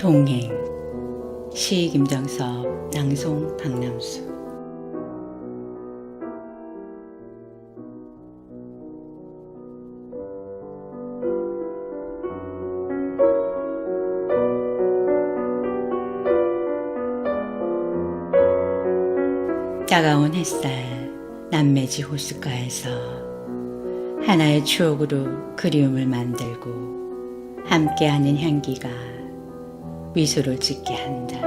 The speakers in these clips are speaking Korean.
동행. 시 김정섭 낭송 박남수. 따가운 햇살 남매지 호숫가에서 하나의 추억으로 그리움을 만들고 함께하는 향기가 미소를 짓게 한다.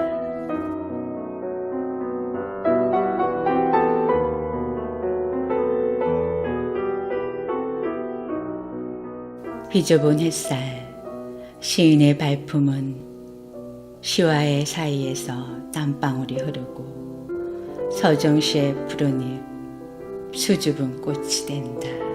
비좁은 햇살, 시인의 발품은 시와의 사이에서 땀방울이 흐르고 서정시의 푸른 잎, 수줍은 꽃이 된다.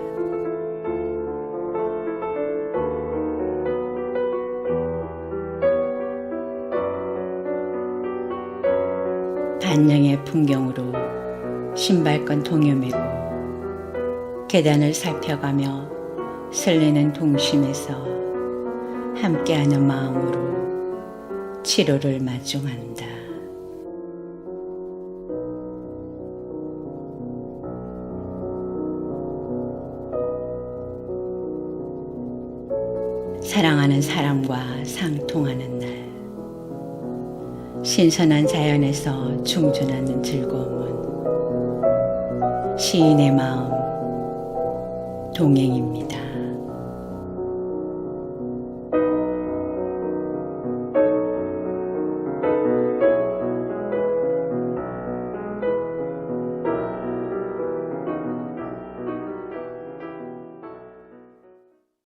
반영의 풍경으로 신발끈 동요매고 계단을 살펴가며 설레는 동심에서 함께하는 마음으로 치료를 마중한다. 사랑하는 사람과 상통하는 날. 신선한 자연에서 충전하는 즐거움은 시인의 마음 동행입니다.